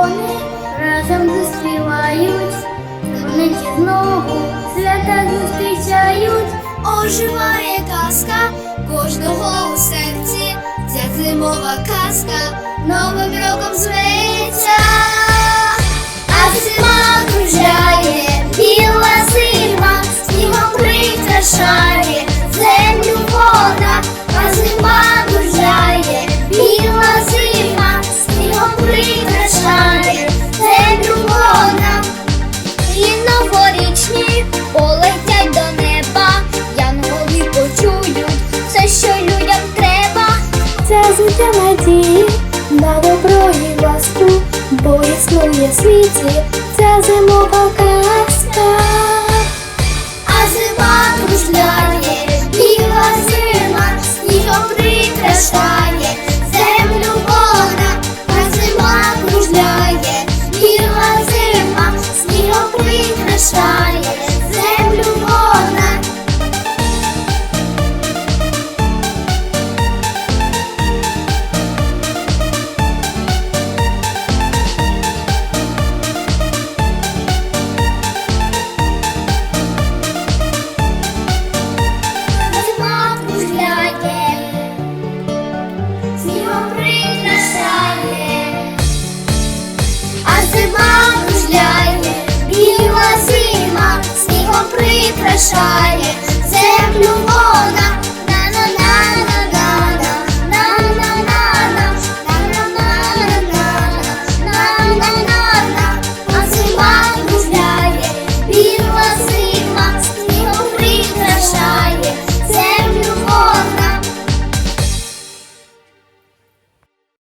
вони разом заспівають, вони знову свята зустрічають. Оживає казка кожного у серці, ця зимова казка новим роком зветься. Надії на добро і ласку, бо існує світі ця зимова казка. біла